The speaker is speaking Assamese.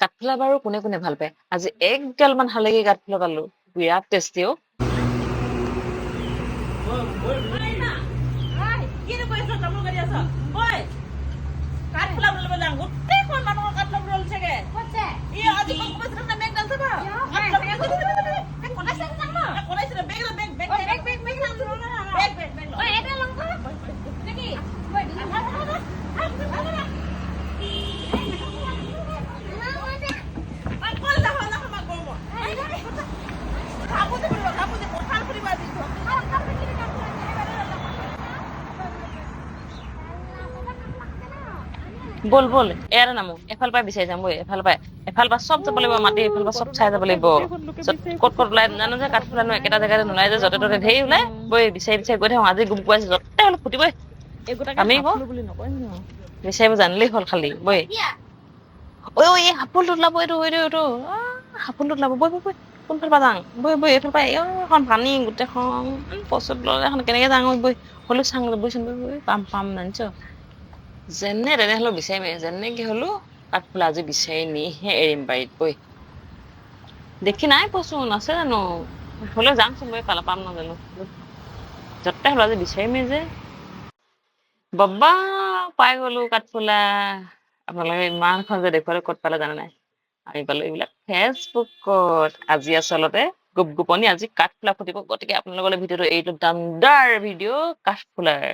কাঠফুলা বাৰু কোনে কোনে ভাল পায়? আজি এক গাল মান হালেকি কাঠফুলা পালো। বিৰাট টেষ্টি অ। বল বল। এয়াৰে নামো। এফাল পাই বিচাৰি যাম বৈ এফাল পাই এফাল পৰা চব যাব লাগিব মাটি এফাল পৰা চব চাই যাব লাগিব। ক'ত ক'ত ওলাই নাজানো যে কাঠফুলানো একেটা জেগাতে নোলাই যে য'তে ত'তে ধেৰ ওলাই। বৈ বিচাৰি বিচাৰি গৈ থাকোঁ আজি গুম পোৱাইছে য'তে হ'লে ফুটিবই। আমি বিচাৰিব জানিলেই হ'ল খালি বৈ ঐ ঐ এই সাপোলটোত ওলাব এইটো এইটো এইটো। সাপোলটোত ওলাব বৈ বৈ বৈ কোনফাল পৰা যাওঁ বৈ বৈ এইফাল পৰা এইখন পানী গোটেইখন পচত ল'লে এখন কেনেকে যাওঁ বৈ হ'লেও চাং বৈচোন বৈ বৈ পাম পাম জানিছ? যেনে তেনে হ'লেও বিচাৰিমে যেনেকে হ'লেও কাঠফুলা আজি বিচাৰি নিহে এৰিম বাৰীত, বৈ। দেখি নাই পোৱাচোন আছে জানো? হ'লেও যামচোন বৈ পালা পাম নাজানো। যতে হ'লেও আজি বিচাৰিমেই যে। বাবা, পাই গলো কাঠফুলা আপোনালোকে ইমানখন যে দেখুৱালে, ক'ত পালে জানে নাই? আমি পালো এইবিলাক ফেচবুকত। আজি আচলতে গুপ গুপনি আজি কাঠফুলা ফুটিব। গতিকে আপোনালোকলৈ ভিডিঅ'টো এইটো দামদাৰ ভিডিঅ' কাঠফুলাৰ